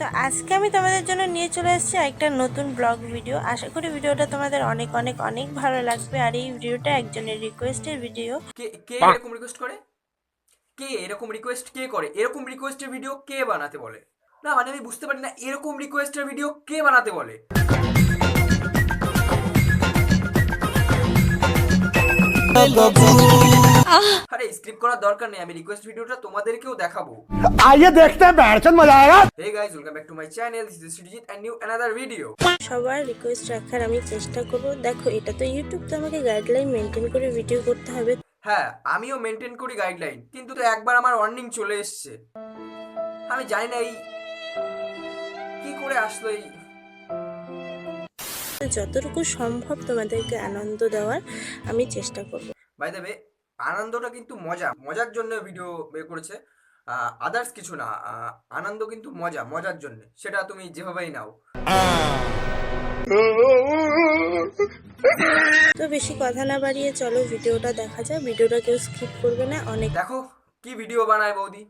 তো আজকে আমি তোমাদের জন্য নিয়ে চলে এসেছি একটা নতুন ব্লগ ভিডিও। আশা করি ভিডিওটা তোমাদের অনেক অনেক অনেক ভালো লাগবে। আর এই ভিডিওটা একজনের রিকোয়েস্টের ভিডিও কে কে এরকম রিকোয়েস্ট করে? কে এরকম রিকোয়েস্ট কে করে? এরকম রিকোয়েস্টের ভিডিও কে বানাতে বলে? না মানে আমি বুঝতে পারি না এরকম রিকোয়েস্টের ভিডিও কে বানাতে বলে? আরে স্ক্রিপ্ট করার দরকার নেই আমি রিকোয়েস্ট ভিডিওটা তোমাদেরকেও দেখাবো। আইয়ে দেখতে ব্যাচন মজা আ হে guys welcome back to my channel this is Sujit and new another video সবার রিকোয়েস্ট রাখার আমি চেষ্টা করব। দেখো এটা তো ইউটিউব তো আমাকে গাইডলাইন মেনটেন করে ভিডিও করতে হবে। হ্যাঁ আমিও মেনটেন করি গাইডলাইন কিন্তু তো একবার আমার ওয়ার্নিং চলে এসছে। আমি জানি না এই কি করে আসলো এই। যতটুকু সম্ভব তোমাদেরকে আনন্দ দেওয়ার আমি চেষ্টা করব। বাই দ্য ওয়ে আনন্দটা কিন্তু মজা মজার জন্য ভিডিও বের করেছে। আদার্স কিছু না আনন্দ কিন্তু মজা মজার জন্য। সেটা তুমি যেভাবেই নাও। তো বেশি কথা না বাড়িয়ে চলো ভিডিওটা দেখা যায় ভিডিওটা কেউ স্কিপ করবে না অনেক দেখো কি ভিডিও বানায় বৌদি?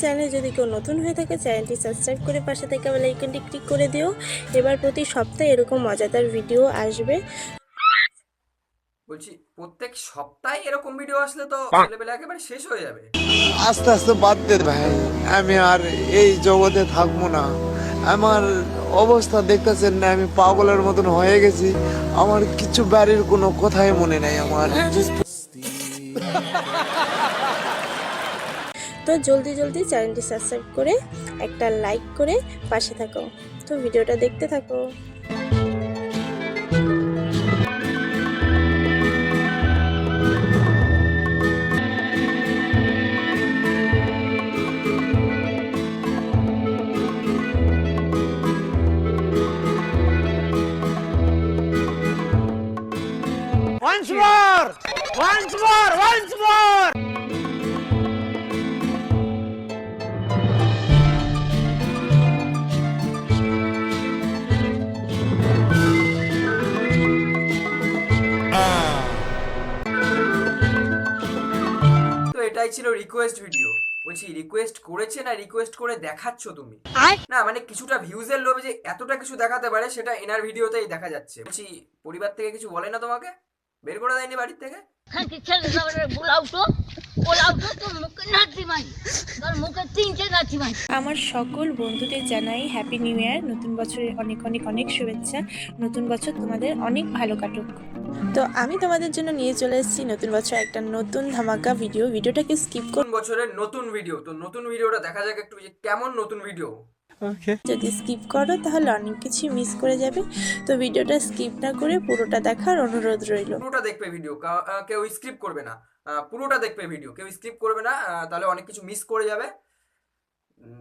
চ্যানেলে যদি কেউ নতুন হয়ে থাকে চ্যানেলটি সাবস্ক্রাইব করে পাশে থেকে বেল আইকনটি ক্লিক করে দিও। এবার প্রতি সপ্তাহে এরকম মজাদার ভিডিও আসবে। বলছি প্রত্যেক সপ্তাহে এরকম ভিডিও আসলে তো ছেলেবেলা একেবারে শেষ হয়ে যাবে। আস্তে আস্তে বাদ দে ভাই আমি আর এই জগতে থাকব না। আমার অবস্থা দেখতেছেন না আমি পাগলের মতন হয়ে গেছি। আমার কিছু বাড়ির কোনো কথাই মনে নাই আমার। তো জলদি জলদি চ্যানেলটি সাবস্ক্রাইব করে একটা লাইক করে পাশে থাকো। তো ভিডিওটা দেখতে থাকো। Once more! Once more! Once more! ছিল রিকোয়েস্ট ভিডিও বলছি রিকোয়েস্ট করেছে না রিকোয়েস্ট করে দেখাচ্ছ তুমি? না মানে কিছুটা ভিউজের লোভে যে এতটা কিছু দেখাতে পারে সেটা এনার ভিডিওতেই দেখা যাচ্ছে। বলছি পরিবার থেকে কিছু বলে না তোমাকে? বের করে দেয়নি বাড়ির থেকে? মাই। আমার সকল বন্ধুদের জানাই হ্যাপি নিউ ইয়ার নতুন বছরের অনেক অনেক অনেক শুভেচ্ছা নতুন বছর তোমাদের অনেক ভালো কাটুক। তো আমি তোমাদের জন্য নিয়ে চলে এসেছি নতুন বছর একটা নতুন ধামাকা ভিডিও ভিডিওটাকে স্কিপ নতুন বছরের নতুন ভিডিও তো নতুন ভিডিওটা দেখা যাক একটু যে কেমন নতুন ভিডিও যদি স্কিপ করো তাহলে অনেক কিছু মিস করে যাবে। তো ভিডিওটা স্কিপ না করে পুরোটা দেখার অনুরোধ রইল। পুরোটা দেখবে ভিডিও কেউ স্কিপ করবে না। পুরোটা দেখবে ভিডিও কেউ স্কিপ করবে না তাহলে অনেক কিছু মিস করে যাবে।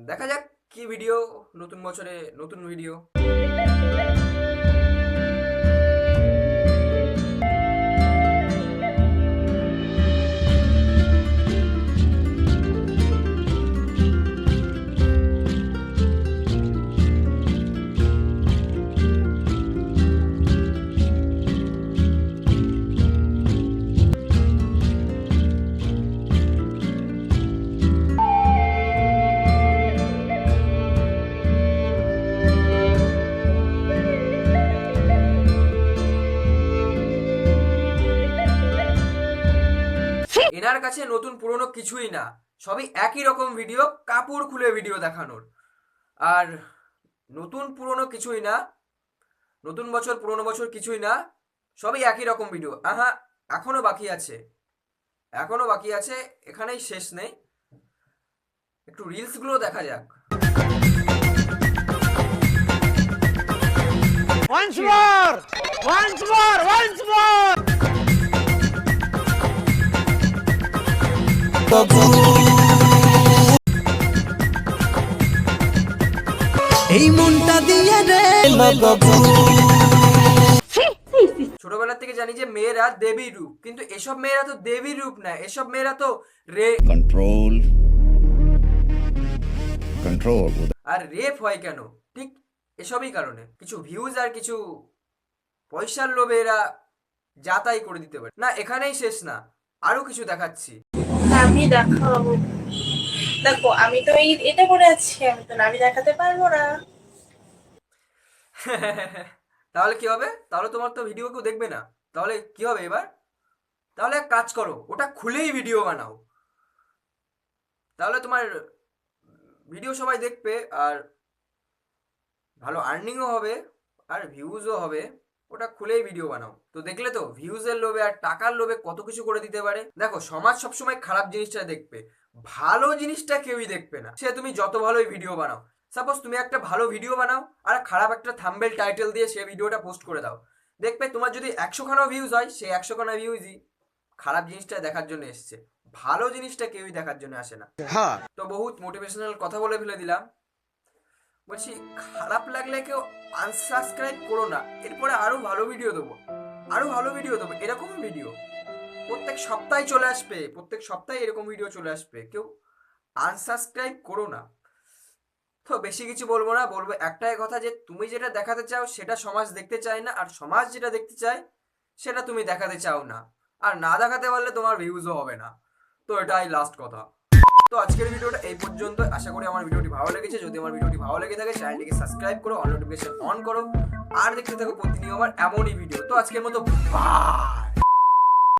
দেখা যাক কি ভিডিও নতুন বছরে নতুন ভিডিও এনার কাছে নতুন পুরনো কিছুই না। সবই একই রকম ভিডিও কাপড় খুলে ভিডিও দেখানোর। আর নতুন পুরনো কিছুই না, নতুন বছর, পুরনো বছর কিছুই না, সবই একই রকম ভিডিও আহা, এখনও বাকি আছে। এখনও বাকি আছে, এখানেই শেষ নেই। একটু রিলসগুলো দেখা যাক। Once more! Once more! Once more! এই মনটা দিয়ে রে ছোটবেলা থেকে জানি যে মেয়েরা দেবীর রূপ কিন্তু এসব মেয়েরা তো দেবীর রূপ না এসব মেয়েরা তো রে control. Control. আর রেপ হয় কেন? ঠিক এসবই কারণে। কিছু ভিউজ আর কিছু পয়সার লোভে এরা যাতাই করে দিতে পারে। না এখানেই শেষ না। আরও কিছু দেখাচ্ছি। আমি দেখাবো। দেখো, আমি তো এই এটা আছি আমি তো নামি দেখাতে পারব না। তাহলে কি হবে? তাহলে তোমার তো ভিডিও কেউ দেখবে না। তাহলে কি হবে এবার? তাহলে এক কাজ করো, ওটা খুলেই ভিডিও বানাও। তাহলে তোমার ভিডিও সবাই দেখবে, আর ভালো আর্নিংও হবে, আর ভিউজও হবে। ওটা খুলেই ভিডিও বানাও। তো দেখলে তো ভিউজের লোভে আর টাকার লোভে কত কিছু করে দিতে পারে। দেখো সমাজ সবসময় খারাপ জিনিসটা দেখবে। ভালো জিনিসটা কেউই দেখবে না। সে তুমি যত ভালোই ভিডিও বানাও। সাপোজ তুমি একটা ভালো ভিডিও বানাও আর খারাপ একটা থাম্বেল টাইটেল দিয়ে সে ভিডিওটা পোস্ট করে দাও। দেখবে তোমার যদি একশোখানা ভিউজ হয় সেই একশোখানা ভিউজই খারাপ জিনিসটা দেখার জন্য এসছে। ভালো জিনিসটা কেউই দেখার জন্য আসে না। তো বহুত মোটিভেশনাল কথা বলে ফেলে দিলাম। বলছি, খারাপ লাগলে কেউ আনসাবস্ক্রাইব করো না। এরপরে আরও ভালো ভিডিও দেবো। আরও ভালো ভিডিও দেবো। এরকম ভিডিও প্রত্যেক সপ্তাহে চলে আসবে। প্রত্যেক সপ্তাহে এরকম ভিডিও চলে আসবে। কেউ আনসাবস্ক্রাইব করো না। তো বেশি কিছু বলব না। বলব একটাই কথা যে, তুমি যেটা দেখাতে চাও, সেটা সমাজ দেখতে চায় না। আর সমাজ যেটা দেখতে চায়, সেটা তুমি দেখাতে চাও না। আর না দেখাতে পারলে তোমার ভিউজও হবে না। তো এটাই লাস্ট কথা। তো আজকের ভিডিওটা এই পর্যন্ত আশা করি আমার ভিডিওটি ভালো লেগেছে। যদি আমার ভিডিওটি ভালো লেগে থাকে, চ্যানেলটিকে সাবস্ক্রাইব করো অল নোটিফিকেশন অন করো। আর দেখতে থাকো প্রতিনিয়ত আমার এমনই ভিডিও। তো আজকের মতো বাই